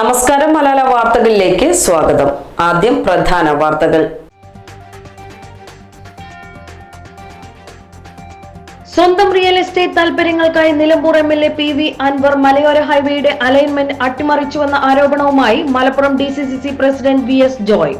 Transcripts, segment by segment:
നമസ്കാരം മലയാള വാർത്തകളിലേക്ക് സ്വാഗതം. ആദ്യം പ്രധാന വാർത്തകൾ. സ്വന്തം real estate താൽപര്യങ്ങൾക്കായി Nilambur M L A P V Anvar മലയോര ഹൈവേയുടെ അലൈൻമെന്റ് അട്ടിമറിച്ചുവെന്ന ആരോപണവുമായി Malappuram D C C C president V S Joy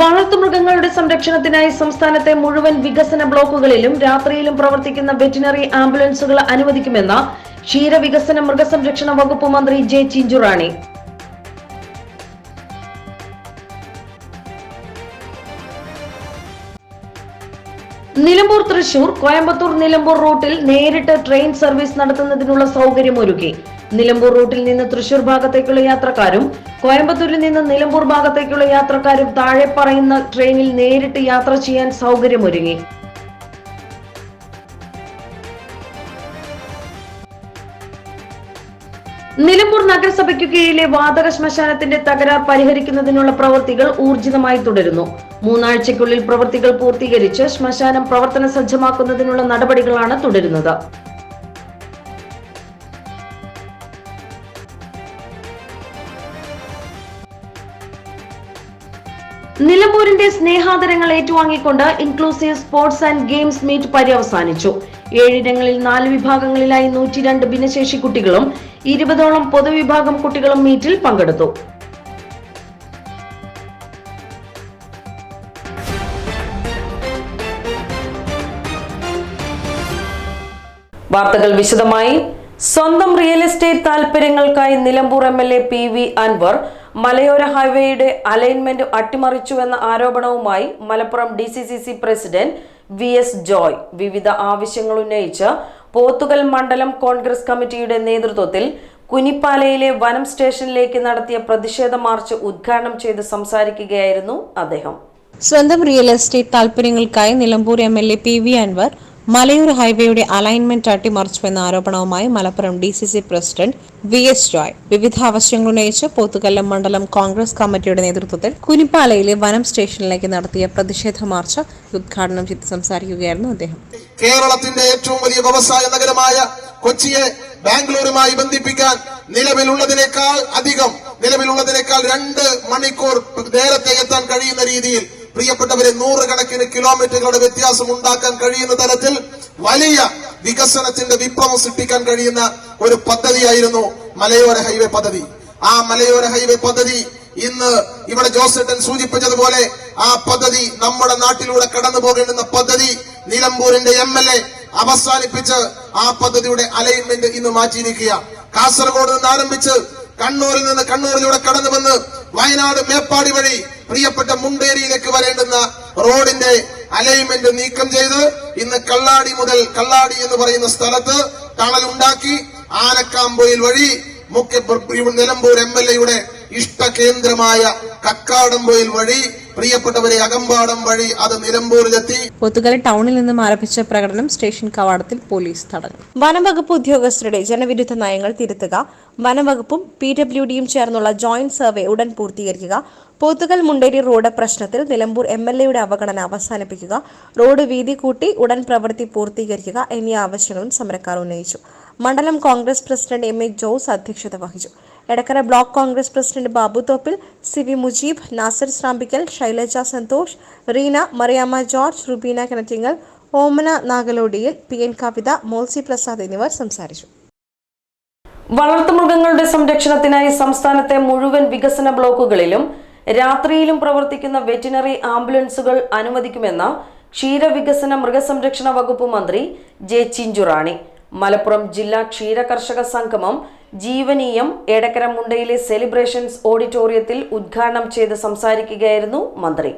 വളർത്തുമൃഗങ്ങളുടെ സംരക്ഷണത്തിനായി സംസ്ഥാനത്തെ മുഴുവൻ വികസന ബ്ലോക്കുകളിലും രാത്രിയിലും പ്രവർത്തിക്കുന്ന വെറ്റിനറി ആംബുലൻസുകൾ അനുവദിക്കുമെന്ന് ക്ഷീരവികസന മൃഗസംരക്ഷണ വകുപ്പ് മന്ത്രി ജെ ചിഞ്ചുറാണി. നിലമ്പൂർ തൃശൂർ കോയമ്പത്തൂർ നിലമ്പൂർ റൂട്ടിൽ നേരിട്ട് ട്രെയിൻ സർവീസ് നടത്തുന്നതിനുള്ള സൗകര്യമൊരുക്കി. നിലമ്പൂർ റൂട്ടിൽ നിന്ന് തൃശൂർ ഭാഗത്തേക്കുള്ള യാത്രക്കാരും കോയമ്പത്തൂരിൽ നിന്ന് നിലമ്പൂർ ഭാഗത്തേക്കുള്ള യാത്രക്കാരും താഴെ പറയുന്ന ട്രെയിനിൽ നേരിട്ട് യാത്ര ചെയ്യാൻ സൗകര്യമൊരുങ്ങി. നിലമ്പൂർ നഗരസഭയ്ക്ക് കീഴിലെ വാതക ശ്മശാനത്തിന്റെ തകരാർ പരിഹരിക്കുന്നതിനുള്ള പ്രവൃത്തികൾ ഊർജിതമായി തുടരുന്നു. മൂന്നാഴ്ചയ്ക്കുള്ളിൽ പ്രവൃത്തികൾ പൂർത്തീകരിച്ച് ശ്മശാനം പ്രവർത്തന സജ്ജമാക്കുന്നതിനുള്ള നടപടികളാണ് തുടരുന്നത്. നിലമ്പൂരിന്റെ സ്നേഹാദരങ്ങൾ ഏറ്റുവാങ്ങിക്കൊണ്ട് inclusive sports and games meet പര്യവസാനിച്ചു. ഏഴിടങ്ങളിൽ നാല് വിഭാഗങ്ങളിലായി നൂറ്റി രണ്ട് ഭിന്നശേഷി കുട്ടികളും ഇരുപതോളം പൊതുവിഭാഗം കുട്ടികളും മീറ്റിൽ പങ്കെടുത്തു. വാർത്തകൾ വിശദമായി. സ്വന്തം real estate താൽപര്യങ്ങൾക്കായി Nilambur M L A P V Anvar മലയോര ഹൈവേയുടെ അലൈൻമെന്റ് അട്ടിമറിച്ചുവെന്ന ആരോപണവുമായി Malappuram D C C C president V S Joy വിവിധ ആവശ്യങ്ങൾ ഉന്നയിച്ച് പോത്തുകൽ മണ്ഡലം കോൺഗ്രസ് കമ്മിറ്റിയുടെ നേതൃത്വത്തിൽ കുനിപ്പാലയിലെ വനം സ്റ്റേഷനിലേക്ക് നടത്തിയ പ്രതിഷേധ മാർച്ച് ഉദ്ഘാടനം ചെയ്ത് സംസാരിക്കുകയായിരുന്നു അദ്ദേഹം. സ്വന്തം real estate താൽപര്യങ്ങൾക്കായി Nilambur M L A P V Anvar മലയോര ഹൈവേയുടെ അലൈൻമെന്റ് അട്ടിമറിച്ചുവെന്ന ആരോപണവുമായി Malappuram D C C president V S Joy വിവിധ ആവശ്യങ്ങൾ ഉന്നയിച്ച് പോത്തുകല്ലം മണ്ഡലം കോൺഗ്രസ് കമ്മിറ്റിയുടെ നേതൃത്വത്തിൽ കുനിപ്പാലയിലെ വനം സ്റ്റേഷനിലേക്ക് നടത്തിയ പ്രതിഷേധ മാർച്ച് ഉദ്ഘാടനം ചെയ്ത് സംസാരിക്കുകയായിരുന്നു അദ്ദേഹം. കേരളത്തിന്റെ ഏറ്റവും വലിയ വ്യവസായ നഗരമായ കൊച്ചിയെ ബാംഗ്ലൂരുമായി ബന്ധിപ്പിക്കാൻ നിലവിലുള്ളതിനേക്കാൾ അധികം നിലവിലുള്ളതിനേക്കാൾ രണ്ട് മണിക്കൂർ നേരത്തെ എത്താൻ കഴിയുന്ന രീതിയിൽ പ്രിയപ്പെട്ടവരെ നൂറുകണക്കിന് കിലോമീറ്ററുകളുടെ വ്യത്യാസം ഉണ്ടാക്കാൻ കഴിയുന്ന തരത്തിൽ വലിയ വികസനത്തിന്റെ വിപ്ലവം സൃഷ്ടിക്കാൻ കഴിയുന്ന ഒരു പദ്ധതിയായിരുന്നു മലയോര ഹൈവേ പദ്ധതി. ആ മലയോര ഹൈവേ പദ്ധതി ഇന്ന് ഇവിടെ ജോസേട്ടൻ സൂചിപ്പിച്ചതുപോലെ ആ പദ്ധതി നമ്മുടെ നാട്ടിലൂടെ കടന്നു പോകേണ്ടുന്ന പദ്ധതി നിലമ്പൂരിന്റെ എം എൽ എ അവസാനിപ്പിച്ച് ആ പദ്ധതിയുടെ അലൈൻമെന്റ് ഇന്ന് മാറ്റിയിരിക്കുക കാസർഗോഡ് നിന്ന് ആരംഭിച്ച് കണ്ണൂരിൽ നിന്ന് കണ്ണൂരിലൂടെ കടന്നു വന്ന് വയനാട് മേപ്പാടി വഴി പ്രിയപ്പെട്ട മുണ്ടേരിയിലേക്ക് വരേണ്ടുന്ന റോഡിന്റെ അലൈൻമെന്റ് നീക്കം ചെയ്ത് ഇന്ന് കള്ളാടി മുതൽ കള്ളാടി എന്ന് പറയുന്ന സ്ഥലത്ത് ടണലുണ്ടാക്കി ആനക്കാമ്പൊയിൽ വഴി മുഖ്യ നിലമ്പൂർ എം എൽ എയുടെ ഇഷ്ടകേന്ദ്രമായ കക്കാടംപൊയിൽ വഴി പ്രിയപ്പെട്ടവരെ അകമ്പാടം വഴി അത് നിലമ്പൂരിലെത്തി. പൊത്തുകല ടൗണിൽ നിന്നും ആരംഭിച്ച പ്രകടനം സ്റ്റേഷൻ കവാടത്തിൽ പോലീസ് തടഞ്ഞു. വനംവകുപ്പ് ഉദ്യോഗസ്ഥരുടെ ജനവിരുദ്ധ നയങ്ങൾ തിരുത്തുക വനംവകുപ്പും പി ഡബ്ല്യു ഡിയും ചേർന്നുള്ള ജോയിന്റ് സർവേ ഉടൻ പൂർത്തീകരിക്കുക പോത്തുകൽ മുണ്ടേരി റോഡ് പ്രശ്നത്തിൽ നിലമ്പൂർ എം എൽ എയുടെ അവഗണന അവസാനിപ്പിക്കുക റോഡ് വീതി കൂട്ടി ഉടൻ പ്രവൃത്തി പൂർത്തീകരിക്കുക എന്നീ ആവശ്യങ്ങളും സമരക്കാർ ഉന്നയിച്ചു. മണ്ഡലം Congress president M A Jose അധ്യക്ഷത വഹിച്ചു. Edakkara block Congress president Babu Thoppil C V Mujeeb Nasar Srampikkal Shailaja Santhosh Reena Mariyamma George Rubeena Kinattingal Omana Nagalodiyil P N Kavitha Molsy Prasad എന്നിവർ സംസാരിച്ചു. വളർത്തുമൃഗങ്ങളുടെ സംരക്ഷണത്തിനായി സംസ്ഥാനത്തെ മുഴുവൻ വികസന ബ്ലോക്കുകളിലും രാത്രിയിലും പ്രവർത്തിക്കുന്ന വെറ്റിനറി ആംബുലൻസുകൾ അനുവദിക്കുമെന്ന ക്ഷീരവികസന മൃഗസംരക്ഷണ വകുപ്പ് മന്ത്രി ജെ ചിഞ്ചുറാണി. മലപ്പുറം ജില്ലാ ക്ഷീര കർഷക സംഗമം ജീവനീയം എടക്കര മുണ്ടയിലെ സെലിബ്രേഷൻസ് ഓഡിറ്റോറിയത്തിൽ ഉദ്ഘാടനം ചെയ്ത് സംസാരിക്കുകയായിരുന്നു മന്ത്രി.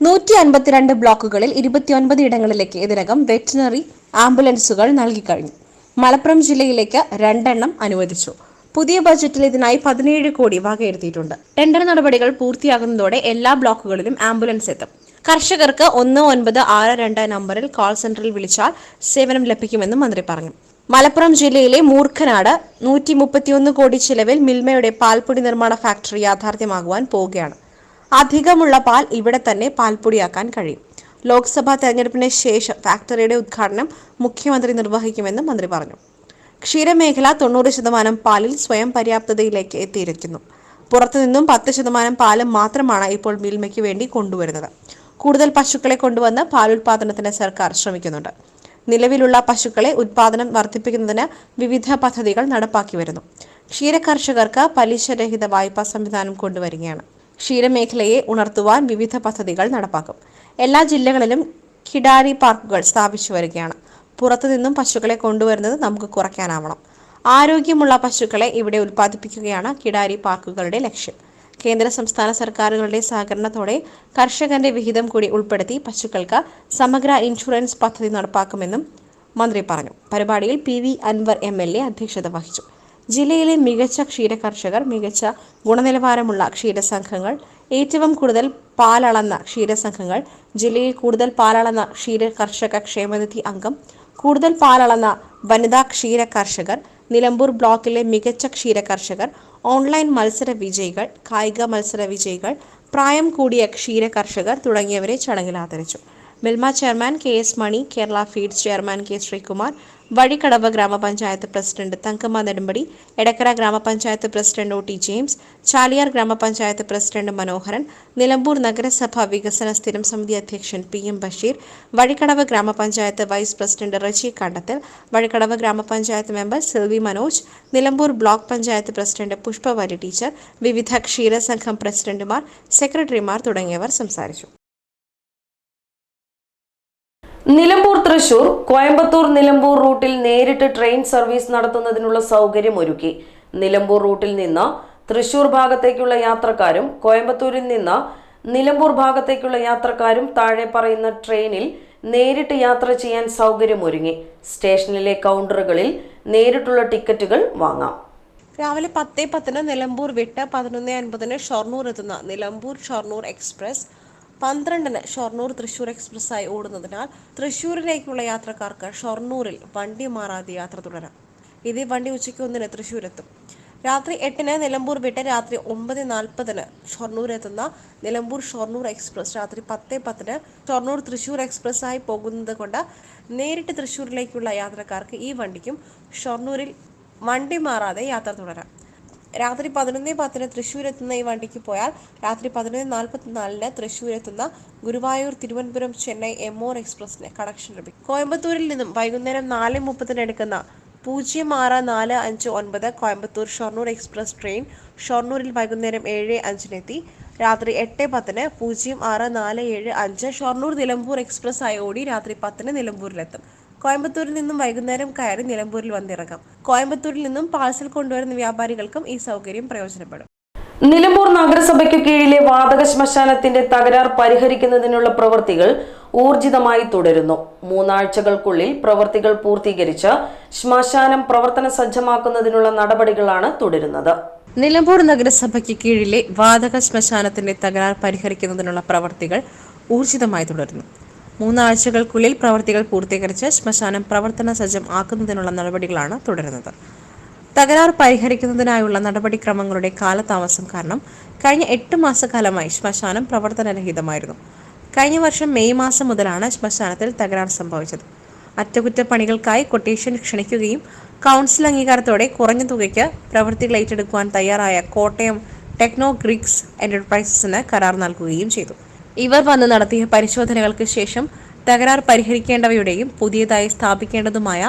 നൂറ്റി അൻപത്തിരണ്ട് ബ്ലോക്കുകളിൽ ഇരുപത്തിയൊൻപത് ഇടങ്ങളിലേക്ക് ഇതിനകം വെറ്റിനറി ആംബുലൻസുകൾ നൽകിക്കഴിഞ്ഞു മലപ്പുറം ജില്ലയിലേക്ക് രണ്ടെണ്ണം അനുവദിച്ചു. പുതിയ ബജറ്റിൽ ഇതിനായി പതിനേഴ് കോടി വകയിരുത്തിയിട്ടുണ്ട്. ടെൻഡർ നടപടികൾ പൂർത്തിയാകുന്നതോടെ എല്ലാ ബ്ലോക്കുകളിലും ആംബുലൻസ് എത്തും. കർഷകർക്ക് ഒന്ന് ഒൻപത് ആറ് രണ്ട് നമ്പറിൽ കോൾ സെന്ററിൽ വിളിച്ചാൽ സേവനം ലഭിക്കുമെന്നും മന്ത്രി പറഞ്ഞു. മലപ്പുറം ജില്ലയിലെ മൂർഖനാട് നൂറ്റി മുപ്പത്തിയൊന്ന് കോടി ചിലവിൽ മിൽമയുടെ പാൽപ്പൊടി നിർമ്മാണ ഫാക്ടറി യാഥാർത്ഥ്യമാകുവാൻ പോവുകയാണ്. അധികമുള്ള പാൽ ഇവിടെ തന്നെ പാൽപ്പൊടിയാക്കാൻ കഴിയും. ലോക്സഭാ തെരഞ്ഞെടുപ്പിന് ശേഷം ഫാക്ടറിയുടെ ഉദ്ഘാടനം മുഖ്യമന്ത്രി നിർവഹിക്കുമെന്ന് മന്ത്രി പറഞ്ഞു. ക്ഷീരമേഖല തൊണ്ണൂറ് ശതമാനം പാലിൽ സ്വയം പര്യാപ്തതയിലേക്ക് എത്തിയിരിക്കുന്നു. പുറത്തുനിന്നും പത്ത് ശതമാനം പാൽ മാത്രമാണ് ഇപ്പോൾ മിൽമയ്ക്ക് വേണ്ടി കൊണ്ടുവരുന്നത്. കൂടുതൽ പശുക്കളെ കൊണ്ടുവന്ന് പാലുൽപാദനത്തിന് സർക്കാർ ശ്രമിക്കുന്നുണ്ട്. നിലവിലുള്ള പശുക്കളെ ഉത്പാദനം വർദ്ധിപ്പിക്കുന്നതിന് വിവിധ പദ്ധതികൾ നടപ്പാക്കി വരുന്നു. ക്ഷീരകർഷകർക്ക് പലിശരഹിത വായ്പാ സംവിധാനം കൊണ്ടുവരികയാണ്. ക്ഷീരമേഖലയെ ഉണർത്തുവാൻ വിവിധ പദ്ധതികൾ നടപ്പാക്കും. എല്ലാ ജില്ലകളിലും കിടാരി പാർക്കുകൾ സ്ഥാപിച്ചു വരികയാണ്. പുറത്തുനിന്നും പശുക്കളെ കൊണ്ടുവരുന്നത് നമുക്ക് കുറയ്ക്കാനാവണം. ആരോഗ്യമുള്ള പശുക്കളെ ഇവിടെ ഉൽപ്പാദിപ്പിക്കുകയാണ് കിടാരി പാർക്കുകളുടെ ലക്ഷ്യം. കേന്ദ്ര സംസ്ഥാന സർക്കാരുകളുടെ സഹകരണത്തോടെ കർഷകന്റെ വിഹിതം കൂടി ഉൾപ്പെടുത്തി പശുക്കൾക്ക് സമഗ്ര ഇൻഷുറൻസ് പദ്ധതി നടപ്പാക്കുമെന്നും മന്ത്രി പറഞ്ഞു. പരിപാടിയിൽ P V Anvar M L A അധ്യക്ഷത വഹിച്ചു. ജില്ലയിലെ മികച്ച ക്ഷീര കർഷകർ മികച്ച ഗുണനിലവാരമുള്ള ക്ഷീരസംഘങ്ങൾ ഏറ്റവും കൂടുതൽ പാലളന്ന ക്ഷീരസംഘങ്ങൾ ജില്ലയിൽ കൂടുതൽ പാലളന്ന ക്ഷീര കർഷക ക്ഷേമനിധി അംഗം കൂടുതൽ പാലളന്ന വനിതാ ക്ഷീര കർഷകർ നിലമ്പൂർ ബ്ലോക്കിലെ മികച്ച ക്ഷീര കർഷകർ ഓൺലൈൻ മത്സര വിജയികൾ കായിക മത്സര വിജയികൾ പ്രായം കൂടിയ ക്ഷീര കർഷകർ തുടങ്ങിയവരെ ചടങ്ങിൽ ആദരിച്ചു. Milma chairman K S Mani Kerala feeds chairman K Sreekumar Vazhikkadavu ഗ്രാമപഞ്ചായത്ത് പ്രസിഡന്റ് തങ്കമ്മ നെടുമ്പടി എടക്കര ഗ്രാമപഞ്ചായത്ത് president O T James Chaliyar ഗ്രാമപഞ്ചായത്ത് പ്രസിഡന്റ് മനോഹരൻ നിലമ്പൂർ നഗരസഭ വികസന സ്ഥിരം സമിതി അധ്യക്ഷൻ പി എം ബഷീർ വഴിക്കടവ് ഗ്രാമപഞ്ചായത്ത് വൈസ് പ്രസിഡന്റ് റജി കണ്ടത്തിൽ വഴിക്കടവ് ഗ്രാമപഞ്ചായത്ത് member Silvy Manoj Nilambur block panchayat president Pushpavari teacher വിവിധ ക്ഷീരസംഘം പ്രസിഡന്റുമാർ സെക്രട്ടറിമാർ തുടങ്ങിയവർ സംസാരിച്ചു. നിലമ്പൂർ തൃശൂർ കോയമ്പത്തൂർ നിലമ്പൂർ റൂട്ടിൽ നേരിട്ട് ട്രെയിൻ സർവീസ് നടത്തുന്നതിനുള്ള സൗകര്യം ഒരുക്കി നിലമ്പൂർ റൂട്ടിൽ നിന്ന് തൃശൂർ ഭാഗത്തേക്കുള്ള യാത്രക്കാരും കോയമ്പത്തൂരിൽ നിന്ന് നിലമ്പൂർ ഭാഗത്തേക്കുള്ള യാത്രക്കാരും താഴെ പറയുന്ന ട്രെയിനിൽ നേരിട്ട് യാത്ര ചെയ്യാൻ സൗകര്യമൊരുങ്ങി. സ്റ്റേഷനിലെ കൗണ്ടറുകളിൽ നേരിട്ടുള്ള ടിക്കറ്റുകൾ വാങ്ങാം. രാവിലെ പത്ത് പത്തിന് നിലമ്പൂർ വിട്ട് പതിനൊന്ന് അൻപതിന് ഷൊർണൂർ എത്തുന്ന നിലമ്പൂർ ഷൊർണൂർ എക്സ്പ്രസ് പന്ത്രണ്ടിന് ഷൊർണൂർ തൃശൂർ എക്സ്പ്രസ്സായി ഓടുന്നതിനാൽ തൃശൂരിലേക്കുള്ള യാത്രക്കാർക്ക് ഷൊർണൂരിൽ വണ്ടി മാറാതെ യാത്ര തുടരാം. ഇതേ വണ്ടി ഉച്ചയ്ക്ക് ഒന്നിന് തൃശൂരെത്തും. രാത്രി എട്ടിന് നിലമ്പൂർ വിട്ട് രാത്രി ഒമ്പത് നാൽപ്പതിന് ഷൊർണൂർ എത്തുന്ന നിലമ്പൂർ ഷൊർണൂർ എക്സ്പ്രസ് രാത്രി പത്ത് പത്തിന് ഷൊർണൂർ തൃശൂർ എക്സ്പ്രസ്സായി പോകുന്നത് കൊണ്ട് നേരിട്ട് തൃശൂരിലേക്കുള്ള യാത്രക്കാർക്ക് ഈ വണ്ടിക്കും ഷൊർണൂരിൽ വണ്ടി മാറാതെ യാത്ര തുടരാം. രാത്രി പതിനൊന്ന് പത്തിന് തൃശ്ശൂർ എത്തുന്ന ഈ വണ്ടിക്ക് പോയാൽ രാത്രി പതിനൊന്ന് നാൽപ്പത്തിനാലിന് തൃശ്ശൂർ എത്തുന്ന ഗുരുവായൂർ തിരുവനന്തപുരം ചെന്നൈ എംഒർ എക്സ്പ്രസിന് കണക്ഷൻ ലഭിക്കും. കോയമ്പത്തൂരിൽ നിന്നും വൈകുന്നേരം നാല് മുപ്പതിന് എടുക്കുന്ന പൂജ്യം ആറ് നാല് അഞ്ച് ഒൻപത് കോയമ്പത്തൂർ ഷൊർണൂർ എക്സ്പ്രസ് ട്രെയിൻ ഷൊർണൂരിൽ വൈകുന്നേരം ഏഴ് അഞ്ചിനെത്തി രാത്രി എട്ട് പത്തിന് പൂജ്യം ആറ് നാല് ഏഴ് അഞ്ച് ഷൊർണൂർ നിലമ്പൂർ എക്സ്പ്രസ് ആയി ഓടി രാത്രി പത്തിന് നിലമ്പൂരിലെത്തും. കോയമ്പത്തൂരിൽ നിന്നും വൈകുന്നേരം കയറി നിലമ്പൂരിൽ വന്നിറങ്ങാം. കോയമ്പത്തൂരിൽ നിന്നും പാഴ്സൽ കൊണ്ടുവരുന്ന വ്യാപാരികൾക്കും ഈ സൗകര്യം പ്രയോജനപ്പെടും. നിലമ്പൂർ നഗരസഭയ്ക്ക് കീഴിലെ വാതക ശ്മശാനത്തിന്റെ തകരാർ പരിഹരിക്കുന്നതിനുള്ള പ്രവൃത്തികൾ ഊർജിതമായി തുടരുന്നു. മൂന്നാഴ്ചകൾക്കുള്ളിൽ പ്രവൃത്തികൾ പൂർത്തീകരിച്ച് ശ്മശാനം പ്രവർത്തന സജ്ജമാക്കുന്നതിനുള്ള നടപടികളാണ് തുടരുന്നത്. നിലമ്പൂർ നഗരസഭയ്ക്ക് കീഴിലെ വാതക ശ്മശാനത്തിന്റെ തകരാർ പരിഹരിക്കുന്നതിനുള്ള പ്രവൃത്തികൾ ഊർജിതമായി തുടരുന്നു. മൂന്നാഴ്ചകൾക്കുള്ളിൽ പ്രവർത്തികൾ പൂർത്തീകരിച്ച് ശ്മശാനം പ്രവർത്തന സജ്ജം ആക്കുന്നതിനുള്ള നടപടികളാണ് തുടരുന്നത്. തകരാർ പരിഹരിക്കുന്നതിനായുള്ള നടപടിക്രമങ്ങളുടെ കാലതാമസം കാരണം കഴിഞ്ഞ എട്ട് മാസക്കാലമായി ശ്മശാനം പ്രവർത്തനരഹിതമായിരുന്നു. കഴിഞ്ഞ വർഷം മെയ് മാസം മുതലാണ് ശ്മശാനത്തിൽ തകരാർ സംഭവിച്ചത്. അറ്റകുറ്റപ്പണികൾക്കായി കൊട്ടേഷൻ ക്ഷണിക്കുകയും കൗൺസിൽ അംഗീകാരത്തോടെ കുറഞ്ഞ തുകയ്ക്ക് പ്രവൃത്തികൾ ഏറ്റെടുക്കുവാൻ തയ്യാറായ കോട്ടയം ടെക്നോ ഗ്രിക്സ് എന്റർപ്രൈസസിന് കരാർ നൽകുകയും ചെയ്തു. ഇവർ വന്ന് നടത്തിയ പരിശോധനകൾക്ക് ശേഷം തകരാർ പരിഹരിക്കേണ്ടവയുടെയും പുതിയതായി സ്ഥാപിക്കേണ്ടതുമായ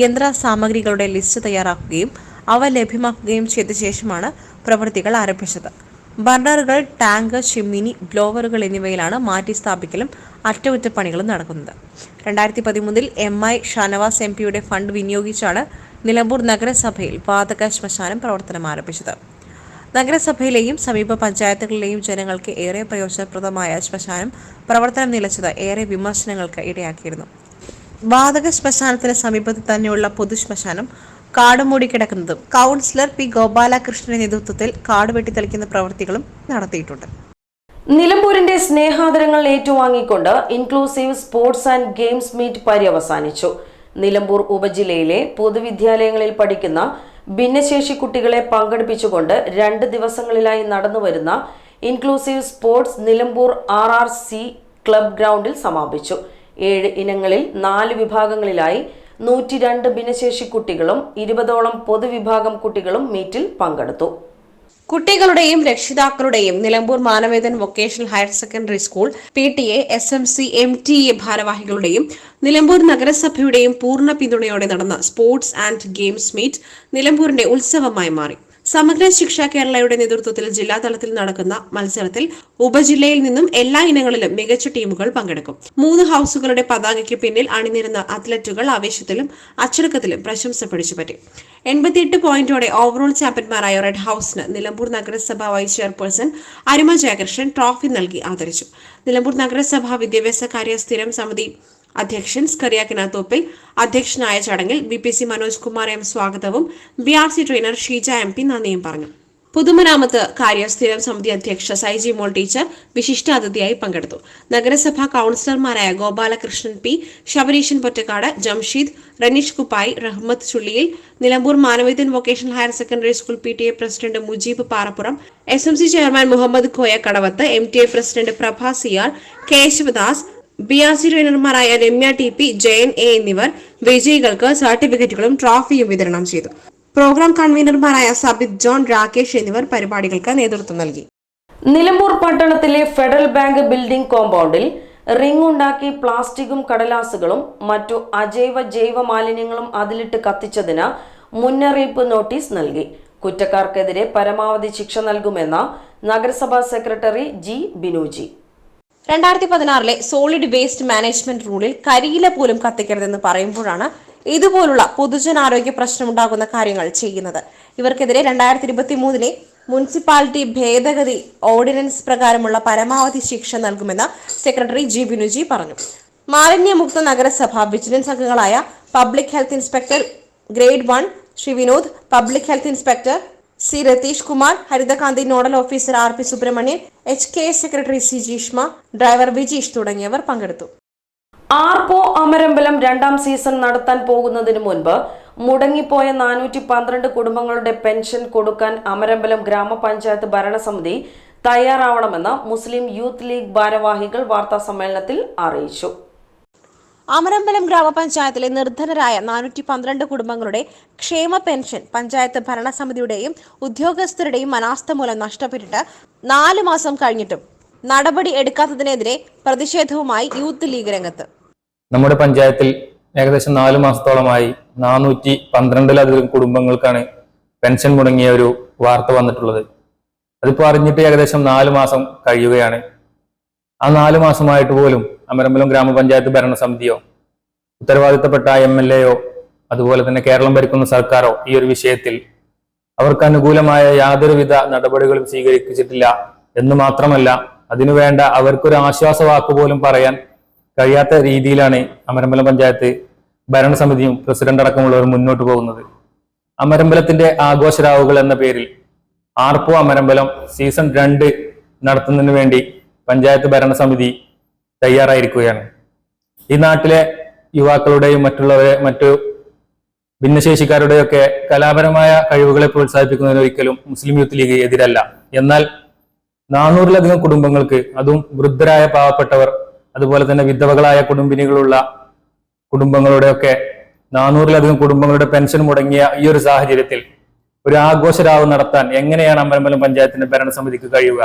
യന്ത്ര സാമഗ്രികളുടെ ലിസ്റ്റ് തയ്യാറാക്കുകയും അവ ലഭ്യമാക്കുകയും ചെയ്ത ശേഷമാണ് പ്രവൃത്തികൾ ആരംഭിച്ചത്. ബർണറുകൾ ടാങ്ക് ചിമ്മിനി ബ്ലോവറുകൾ എന്നിവയിലാണ് മാറ്റി സ്ഥാപിക്കലും അറ്റകുറ്റപ്പണികളും നടക്കുന്നത്. രണ്ടായിരത്തി പതിമൂന്നിൽ എം ഐ ഷാനവാസ് എം പിയുടെ ഫണ്ട് വിനിയോഗിച്ചാണ് നിലമ്പൂർ നഗരസഭയിൽ വാതക ശ്മശാനം പ്രവർത്തനം ആരംഭിച്ചത്. നഗരസഭയിലെയും സമീപ പഞ്ചായത്തുകളിലെയും ജനങ്ങൾക്ക് ഏറെ പ്രയോജനപ്രദമായ ശ്മശാനം പ്രവർത്തനം നിലച്ചത് ഏറെ വിമർശനങ്ങൾക്ക് ഇടയാക്കിയിരുന്നു. വാതക ശ്മശാനത്തിന് സമീപത്ത് തന്നെയുള്ള പൊതുശ്മശാനം കാടുമൂടി മൂടിക്കിടക്കുന്നതും കൗൺസിലർ പി ഗോപാലകൃഷ്ണന്റെ നേതൃത്വത്തിൽ കാട് വെട്ടിത്തെളിക്കുന്ന പ്രവൃത്തികളും നടത്തിയിട്ടുണ്ട്. നിലമ്പൂരിന്റെ സ്നേഹാദരങ്ങൾ ഏറ്റുവാങ്ങിക്കൊണ്ട് inclusive sports and games meet പര്യവസാനിച്ചു. Nilambur ഉപജില്ലയിലെ പൊതുവിദ്യാലയങ്ങളിൽ പഠിക്കുന്ന ഭിന്നശേഷി കുട്ടികളെ പങ്കെടുപ്പിച്ചുകൊണ്ട് രണ്ട് ദിവസങ്ങളിലായി നടന്നുവരുന്ന inclusive sports Nilambur R R C club ഗ്രൗണ്ടിൽ സമാപിച്ചു. ഏഴ് ഇനങ്ങളിൽ നാല് വിഭാഗങ്ങളിലായി നൂറ്റി രണ്ട് ഭിന്നശേഷി കുട്ടികളും ഇരുപതോളം പൊതുവിഭാഗം കുട്ടികളും മീറ്റിൽ പങ്കെടുത്തു. കുട്ടികളുടെയും രക്ഷിതാക്കളുടെയും Nilambur Manavedan vocational higher secondary school P T A S M C M T A ഭാരവാഹികളുടെയും Nilambur നഗരസഭയുടെയും പൂർണ പിന്തുണയോടെ നടന്ന സ്പോർട്സ് ആൻഡ് ഗെയിംസ് മീറ്റ് നിലമ്പൂരിന്റെ ഉത്സവമായി മാറി. സമഗ്ര ശിക്ഷ കേരളയുടെ നേതൃത്വത്തിൽ ജില്ലാതലത്തിൽ നടക്കുന്ന മത്സരത്തിൽ ഉപജില്ലയിൽ നിന്നും എല്ലാ ഇനങ്ങളിലും മികച്ച ടീമുകൾ പങ്കെടുക്കും. മൂന്ന് ഹൌസുകളുടെ പതാകയ്ക്ക് പിന്നിൽ അണിനിരുന്ന അത്ലറ്റുകൾ ആവേശത്തിലും അച്ചടക്കത്തിലും പ്രശംസ പിടിച്ചുപറ്റി എൺപത്തിയെട്ട് പോയിന്റോടെ ഓവറോൾ ചാമ്പ്യന്മാരായ റെഡ് ഹൌസിന് നിലമ്പൂർ നഗരസഭ വൈസ് ചെയർപേഴ്സൺ അരുമ ജയകൃഷ്ണൻ ട്രോഫി നൽകി ആദരിച്ചു. നിലമ്പൂർ നഗരസഭ വിദ്യാഭ്യാസ കാര്യ സ്ഥിരം സമിതി അധ്യക്ഷൻ സ്കറിയാക്കിനാത്തോപ്പിൽ അധ്യക്ഷനായ ചടങ്ങിൽ B P C Manoj Kumar M സ്വാഗതവും B R C trainer Sheeja M P നന്ദിയും പറഞ്ഞു. പൊതുമരാമത്ത് കാര്യസ്ഥിരം സമിതി അധ്യക്ഷ സൈജി മോൾ ടീച്ചർ വിശിഷ്ടാതിഥിയായി പങ്കെടുത്തു. നഗരസഭാ കൌൺസിലർമാരായ Gopalakrishnan P Shabareeshan Pottakkad Jamsheed Raneesh Kuppayi Rahmath Chulliyil Nilambur Manavedan vocational higher secondary school P T A president Mujeeb Parappuram S M C chairman Muhammad Koya Kadavath M T A president Prabha Siyar Keshavadas B R C ട്രെയിനർമാരായ Ramya T P Jayan A എന്നിവർ വിജയികൾക്ക് സർട്ടിഫിക്കറ്റുകളും ട്രോഫിയും വിതരണം ചെയ്തു. Programme കൺവീനർമാരായ Sabith John Rakesh എന്നിവർ പരിപാടികൾക്ക് നേതൃത്വം നൽകി. നിലമ്പൂർ പട്ടണത്തിലെ ഫെഡറൽ ബാങ്ക് ബിൽഡിംഗ് കോമ്പൗണ്ടിൽ റിംഗ് ഉണ്ടാക്കി പ്ലാസ്റ്റിക്കും കടലാസുകളും മറ്റു അജൈവ ജൈവ മാലിന്യങ്ങളും അതിലിട്ട് കത്തിച്ചതിന് മുന്നറിയിപ്പ് നോട്ടീസ് നൽകി. കുറ്റക്കാർക്കെതിരെ പരമാവധി ശിക്ഷ നൽകുമെന്ന നഗരസഭാ സെക്രട്ടറി ജി ബിനുജി. രണ്ടായിരത്തി പതിനാറിലെ സോളിഡ് വേസ്റ്റ് മാനേജ്മെന്റ് റൂളിൽ കരിയില പോലും കത്തിക്കരുതെന്ന് പറയുമ്പോഴാണ് ഇതുപോലുള്ള പൊതുജനാരോഗ്യ പ്രശ്നമുണ്ടാകുന്ന കാര്യങ്ങൾ ചെയ്യുന്നത്. ഇവർക്കെതിരെ രണ്ടായിരത്തി ഇരുപത്തി മൂന്നിലെ മുനിസിപ്പാലിറ്റി ഭേദഗതി ഓർഡിനൻസ് പ്രകാരമുള്ള പരമാവധി ശിക്ഷ നൽകുമെന്ന് സെക്രട്ടറി ജി ബിനുജി പറഞ്ഞു. മാലിന്യമുക്ത നഗരസഭ വിജിലൻസ് അംഗങ്ങളായ public health inspector grade one Shri Vinod public health inspector C Ratheesh Kumar Harithakanthi nodal officer R P Subrahmanyan H K S secretary C Jeeshma driver Vijeesh തുടങ്ങിയവർ പങ്കെടുത്തു. ആർക്കോ അമരമ്പലം രണ്ടാം സീസൺ നടത്താൻ പോകുന്നതിന് മുൻപ് മുടങ്ങിപ്പോയ നാനൂറ്റി പന്ത്രണ്ട് കുടുംബങ്ങളുടെ പെൻഷൻ കൊടുക്കാൻ അമരമ്പലം ഗ്രാമപഞ്ചായത്ത് ഭരണസമിതി തയ്യാറാവണമെന്ന് മുസ്ലിം യൂത്ത് ലീഗ് ഭാരവാഹികൾ വാർത്താ സമ്മേളനത്തിൽ അറിയിച്ചു. അമരമ്പലം ഗ്രാമപഞ്ചായത്തിലെ നിർധനരായ നാനൂറ്റി പന്ത്രണ്ട് കുടുംബങ്ങളുടെ ക്ഷേമ പെൻഷൻ പഞ്ചായത്ത് ഭരണസമിതിയുടെയും ഉദ്യോഗസ്ഥരുടെയും അനാസ്ഥ മൂലം നഷ്ടപ്പെട്ടിട്ട് നാല് മാസം കഴിഞ്ഞിട്ടും നടപടി എടുക്കാത്തതിനെതിരെ പ്രതിഷേധവുമായി യൂത്ത് ലീഗ് രംഗത്ത്. നമ്മുടെ പഞ്ചായത്തിൽ ഏകദേശം നാല് മാസത്തോളമായി നാനൂറ്റി പന്ത്രണ്ടിലധികം കുടുംബങ്ങൾക്കാണ് പെൻഷൻ മുടങ്ങിയ ഒരു വാർത്ത വന്നിട്ടുള്ളത്. അതിപ്പോൾ അറിഞ്ഞിട്ട് ഏകദേശം നാല് മാസം കഴിയുകയാണ്. ആ നാല് മാസമായിട്ട് പോലും അമരമ്പലം ഗ്രാമപഞ്ചായത്ത് ഭരണസമിതിയോ ഉത്തരവാദിത്തപ്പെട്ട എം എൽ എയോ അതുപോലെ തന്നെ കേരളം ഭരിക്കുന്ന സർക്കാരോ ഈ ഒരു വിഷയത്തിൽ അവർക്ക് അനുകൂലമായ യാതൊരുവിധ നടപടികളും സ്വീകരിച്ചിട്ടില്ല എന്ന് മാത്രമല്ല അതിനുവേണ്ട അവർക്കൊരു ആശ്വാസ വാക്ക് പോലും പറയാൻ കഴിയാത്ത രീതിയിലാണ് അമരമ്പലം പഞ്ചായത്ത് ഭരണസമിതിയും പ്രസിഡന്റ് അടക്കമുള്ളവർ മുന്നോട്ട് പോകുന്നത്. അമരമ്പലത്തിന്റെ ആഘോഷരാവുകൾ എന്ന പേരിൽ ആർപ്പോ അമരമ്പലം സീസൺ രണ്ട് നടത്തുന്നതിന് വേണ്ടി പഞ്ചായത്ത് ഭരണസമിതി തയ്യാറായിരിക്കുകയാണ്. ഈ നാട്ടിലെ യുവാക്കളുടെയും മറ്റുള്ളവരെ മറ്റു ഭിന്നശേഷിക്കാരുടെയൊക്കെ കലാപരമായ കഴിവുകളെ പ്രോത്സാഹിപ്പിക്കുന്നതിന് ഒരിക്കലും മുസ്ലിം യൂത്ത് ലീഗ് എതിരല്ല. എന്നാൽ നാനൂറിലധികം കുടുംബങ്ങൾക്ക് അതും വൃദ്ധരായ പാവപ്പെട്ടവർ അതുപോലെ തന്നെ വിധവകളായ കുടുംബിനികളുള്ള കുടുംബങ്ങളുടെയൊക്കെ നാനൂറിലധികം കുടുംബങ്ങളുടെ പെൻഷൻ മുടങ്ങിയ ഈ ഒരു സാഹചര്യത്തിൽ ഒരു ആഘോഷരാവ് നടത്താൻ എങ്ങനെയാണ് അമരമ്പലം പഞ്ചായത്തിന്റെ ഭരണസമിതിക്ക് കഴിയുക?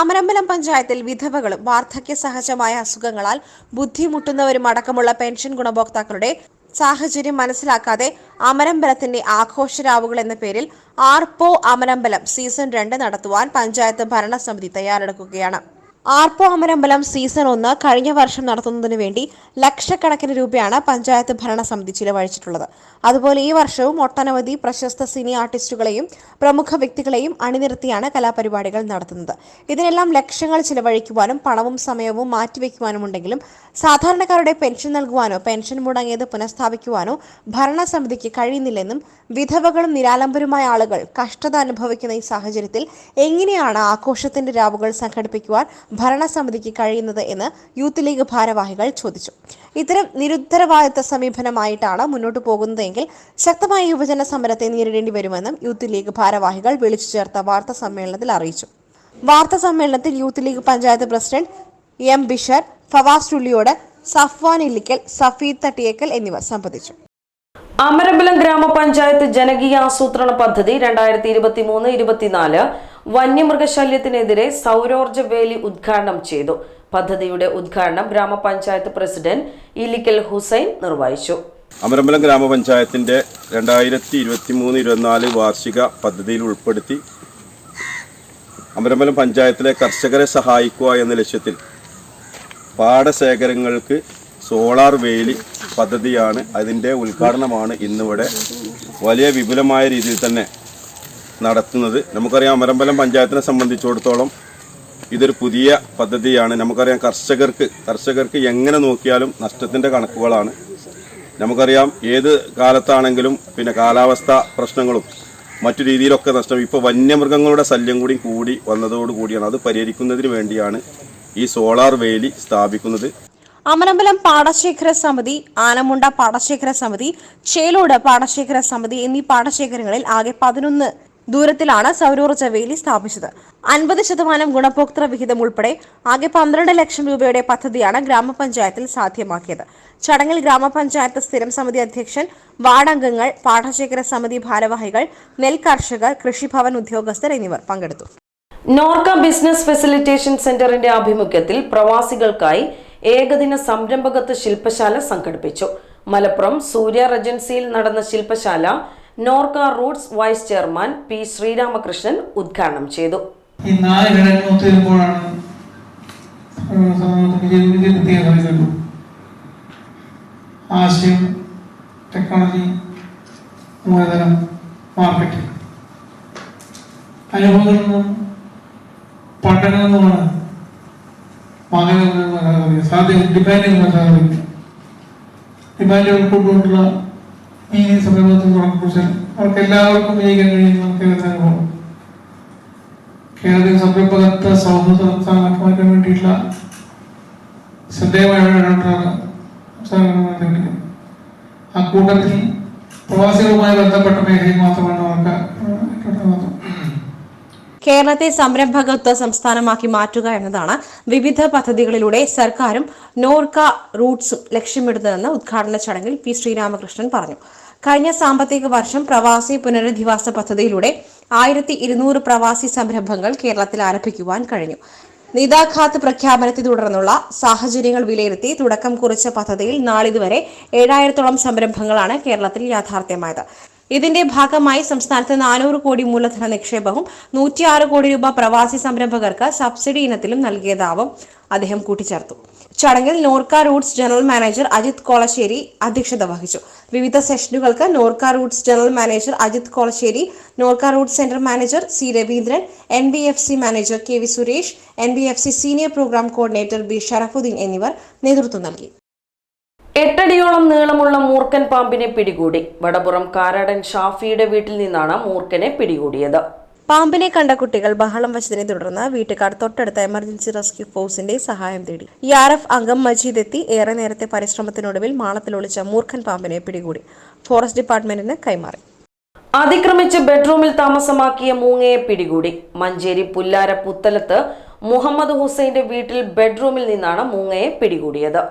അമരമ്പലം പഞ്ചായത്തിൽ വിധവകളും വാർദ്ധക്യ സഹജമായ അസുഖങ്ങളാൽ ബുദ്ധിമുട്ടുന്നവരും അടക്കമുള്ള പെൻഷൻ ഗുണഭോക്താക്കളുടെ സാഹചര്യം മനസ്സിലാക്കാതെ അമരമ്പലത്തിന്റെ ആഘോഷരാവുകൾ എന്ന പേരിൽ ആർപ്പോ അമരമ്പലം സീസൺ രണ്ട് നടത്തുവാൻ പഞ്ചായത്ത് ഭരണസമിതി തയ്യാറെടുക്കുകയാണ്. ആർപ്പോ അമരമ്പലം സീസൺ ഒന്ന് കഴിഞ്ഞ വർഷം നടത്തുന്നതിന് വേണ്ടി ലക്ഷക്കണക്കിന് രൂപയാണ് പഞ്ചായത്ത് ഭരണസമിതി ചിലവഴിച്ചിട്ടുള്ളത്. അതുപോലെ ഈ വർഷവും ഒട്ടനവധി പ്രശസ്ത സിനി ആർട്ടിസ്റ്റുകളെയും പ്രമുഖ വ്യക്തികളെയും അണിനിരത്തിയാണ് കലാപരിപാടികൾ നടത്തുന്നത്. ഇതിനെല്ലാം ലക്ഷങ്ങൾ ചിലവഴിക്കുവാനും പണവും സമയവും മാറ്റിവെക്കുവാനും ഉണ്ടെങ്കിലും സാധാരണക്കാരുടെ പെൻഷൻ നൽകുവാനോ പെൻഷൻ മുടങ്ങിയത് പുനഃസ്ഥാപിക്കുവാനോ ഭരണസമിതിക്ക് കഴിയുന്നില്ലെന്നും വിധവകളും നിരാലംബരുമായ ആളുകൾ കഷ്ടത അനുഭവിക്കുന്ന ഈ സാഹചര്യത്തിൽ എങ്ങനെയാണ് ആഘോഷത്തിന്റെ രാവുകൾ സംഘടിപ്പിക്കുവാൻ ഭരണസമിതിക്ക് കഴിയുന്നത് എന്ന് യൂത്ത് ലീഗ് ഭാരവാഹികൾ ചോദിച്ചു. ഇത്തരം നിരുത്തരവാദിത്ത സമീപനമായിട്ടാണ് മുന്നോട്ടു പോകുന്നതെങ്കിൽ ശക്തമായ യുവജന സമരത്തെ നേരിടേണ്ടി വരുമെന്നും യൂത്ത് ലീഗ് ഭാരവാഹികൾ വിളിച്ചു ചേർത്ത വാർത്താ സമ്മേളനത്തിൽ അറിയിച്ചു. വാർത്താ സമ്മേളനത്തിൽ youth league panchayat president M Bishar Fawas Thulliyod Safwan Illikkal Safeed Thattiyekkal എന്നിവർ സംബന്ധിച്ചു. അമരമ്പലം ഗ്രാമപഞ്ചായത്ത് ജനകീയ ആസൂത്രണ പദ്ധതി രണ്ടായിരത്തി ഇരുപത്തി മൂന്ന് ഇരുപത്തിനാല് വന്യമൃഗശല്യത്തിനെതിരെ സൗരോർജ വേലി ഉദ്ഘാടനം ചെയ്തു. പദ്ധതിയുടെ ഉദ്ഘാടനം ഗ്രാമപഞ്ചായത്ത് പ്രസിഡന്റ് ഇലിക്കൽ ഹുസൈൻ നിർവഹിച്ചു. അമരമ്പലം ഗ്രാമപഞ്ചായത്തിന്റെ രണ്ടായിരത്തി ഇരുപത്തി മൂന്ന് ഇരുപത്തിനാല് വാർഷിക പദ്ധതിയിൽ ഉൾപ്പെടുത്തി അമരമ്പലം പഞ്ചായത്തിലെ കർഷകരെ സഹായിക്കുക എന്ന ലക്ഷ്യത്തിൽ പാടശേഖരങ്ങൾക്ക് സോളാർ വേലി പദ്ധതിയാണ് അതിന്റെ ഉദ്ഘാടനമാണ് ഇന്നിവിടെ വലിയ വിപുലമായ രീതിയിൽ തന്നെ നടത്തുന്നത്. നമുക്കറിയാം അമരമ്പലം പഞ്ചായത്തിനെ സംബന്ധിച്ചിടത്തോളം ഇതൊരു പുതിയ പദ്ധതിയാണ്. നമുക്കറിയാം കർഷകർക്ക് കർഷകർക്ക് എങ്ങനെ നോക്കിയാലും നഷ്ടത്തിന്റെ കണക്കുകളാണ്. നമുക്കറിയാം ഏത് കാലത്താണെങ്കിലും പിന്നെ കാലാവസ്ഥ പ്രശ്നങ്ങളും മറ്റു രീതിയിലൊക്കെ നഷ്ടം. ഇപ്പോൾ വന്യമൃഗങ്ങളുടെ ശല്യം കൂടി കൂടി വന്നതോടുകൂടിയാണ് അത് പരിഹരിക്കുന്നതിന് വേണ്ടിയാണ് ഈ സോളാർ വേലി സ്ഥാപിക്കുന്നത്. അമരമ്പലം പാടശേഖര സമിതി ആനമുണ്ട പാടശേഖര സമിതി ചേലോട് പാടശേഖര സമിതി എന്നീ പാടശേഖരങ്ങളിൽ ആകെ പതിനൊന്ന് ദൂരത്തിലാണ് സൗരോർജ വേലി സ്ഥാപിച്ചത്. അൻപത് ശതമാനം ഗുണഭോക്തൃ വിഹിതം ഉൾപ്പെടെ ആകെ പന്ത്രണ്ട് ലക്ഷം രൂപയുടെ പദ്ധതിയാണ് ഗ്രാമപഞ്ചായത്തിൽ സാധ്യമാക്കിയത്. ചടങ്ങിൽ ഗ്രാമപഞ്ചായത്ത് സ്ഥിരം സമിതി അധ്യക്ഷൻ വാർഡംഗങ്ങൾ പാഠശേഖര സമിതി ഭാരവാഹികൾ നെൽ കർഷകർ കൃഷിഭവൻ ഉദ്യോഗസ്ഥർ എന്നിവർ പങ്കെടുത്തു. നോർക്ക ബിസിനസ് ഫെസിലിറ്റേഷൻ സെന്ററിന്റെ ആഭിമുഖ്യത്തിൽ പ്രവാസികൾക്കായി ഏകദിന സംരംഭകത്വ ശില്പശാല സംഘടിപ്പിച്ചു. മലപ്പുറം സൂര്യ റജൻസിയിൽ നടന്ന ശില്പശാല Norka Roots vice chairman P Sreeramakrishnan ഉദ്ഘാടനം ചെയ്തു. ആശയം ടെക്നോളജി മൂലധനം മാർക്കറ്റ് അനുഭവങ്ങളിൽ നിന്നും പഠനങ്ങളിൽ നിന്നുമാണ് മകൻ സാധ്യത ഡിമാൻഡ് ഡിമാൻഡ് ഉൾക്കൊണ്ടുകൊണ്ടുള്ള ഈ സംരംഭത്തിൽ കുറിച്ചാൽ അവർക്ക് എല്ലാവർക്കും വിജയിക്കാൻ കഴിയുന്ന നമുക്ക് അനുഭവം കേരളത്തിൽ സംരംഭകത്വ സൗഹൃദ സംസ്ഥാനമാക്കി മാറ്റാൻ വേണ്ടിയിട്ടുള്ള ശ്രദ്ധേയമായ ഇടപെട്ടാണ് സംസ്ഥാനങ്ങൾ. ആ കൂട്ടത്തിൽ പ്രവാസികളുമായി ബന്ധപ്പെട്ട മേഖലയിൽ മാത്രമാണ്. കേരളത്തെ സംരംഭകത്വ സംസ്ഥാനമാക്കി മാറ്റുക എന്നതാണ് വിവിധ പദ്ധതികളിലൂടെ സർക്കാരും നോർക്ക റൂട്ട്സും ലക്ഷ്യമിടുന്നതെന്ന് ഉദ്ഘാടന ചടങ്ങിൽ പി ശ്രീരാമകൃഷ്ണൻ പറഞ്ഞു. കഴിഞ്ഞ സാമ്പത്തിക വർഷം പ്രവാസി പുനരധിവാസ പദ്ധതിയിലൂടെ ആയിരത്തി ഇരുന്നൂറ് പ്രവാസി സംരംഭങ്ങൾ കേരളത്തിൽ ആരംഭിക്കുവാൻ കഴിഞ്ഞു. നിതാഘാത് പ്രഖ്യാപനത്തെ തുടർന്നുള്ള സാഹചര്യങ്ങൾ വിലയിരുത്തി തുടക്കം കുറിച്ച പദ്ധതിയിൽ നാളിതുവരെ ഏഴായിരത്തോളം സംരംഭങ്ങളാണ് കേരളത്തിൽ യാഥാർത്ഥ്യമായത്. ഇതിന്റെ ഭാഗമായി സംസ്ഥാനത്ത് നാനൂറ് കോടി മൂലധന നിക്ഷേപവും നൂറ്റിയാറ് കോടി രൂപ പ്രവാസി സംരംഭകർക്ക് സബ്സിഡി ഇനത്തിലും നൽകിയതാവും അദ്ദേഹം കൂട്ടിച്ചേർത്തു. ചടങ്ങിൽ Norka Roots general manager Ajith Kolassery അധ്യക്ഷത വഹിച്ചു. വിവിധ സെഷനുകൾക്ക് Norka Roots general manager Ajith Kolassery Norka Roots centre manager C Raveendran N B F C manager K V Suresh N B F C senior programme coordinator B Sharafuddin എന്നിവർ നേതൃത്വം നൽകി. എട്ടടിയോളം നീളമുള്ള മൂർക്കൻ പാമ്പിനെ പിടികൂടി. വടപുറം കാരാടൻ ഷാഫിയുടെ വീട്ടിൽ നിന്നാണ് മൂർക്കനെ പിടികൂടിയത്. പാമ്പിനെ കണ്ട കുട്ടികൾ ബഹളം വച്ചതിനെ തുടർന്ന് വീട്ടുകാർ തൊട്ടടുത്ത എമർജൻസി റെസ്ക്യൂ ഫോഴ്സിന്റെ സഹായം തേടി. ഇ ആർ എഫ് അംഗം മജീദ് എത്തി ഏറെ നേരത്തെ പരിശ്രമത്തിനൊടുവിൽ മാളത്തിൽ ഒളിച്ച മൂർഖൻ പാമ്പിനെ പിടികൂടി. ഫോറസ്റ്റ് ഡിപ്പാർട്ട്മെന്റിന് കൈമാറി. അതിക്രമിച്ച് ബെഡ്റൂമിൽ താമസമാക്കിയ മൂങ്ങയെ പിടികൂടി. മഞ്ചേരി പുല്ലാര പുത്തലത്ത് മുഹമ്മദ് ഹുസൈന്റെ വീട്ടിൽ ബെഡ്റൂമിൽ നിന്നാണ് മൂങ്ങയെ പിടികൂടിയത്.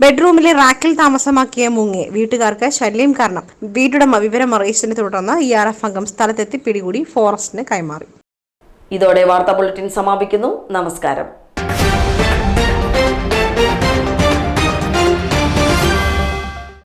ബെഡ്റൂമിലെ റാക്കിൽ താമസമാക്കിയ മുങ്ങെ വീട്ടുകാർക്ക് ശല്യം കാരണം. വീട്ടുടമ വിവരം അറിയിച്ചതിനെ തുടർന്ന് ഇ ആർ എഫ് അംഗം സ്ഥലത്തെത്തി പിടികൂടി ഫോറസ്റ്റിന് കൈമാറി. ഇതോടെ വാർത്താ ബുള്ളറ്റിൻ സമാപിക്കുന്നു. നമസ്കാരം.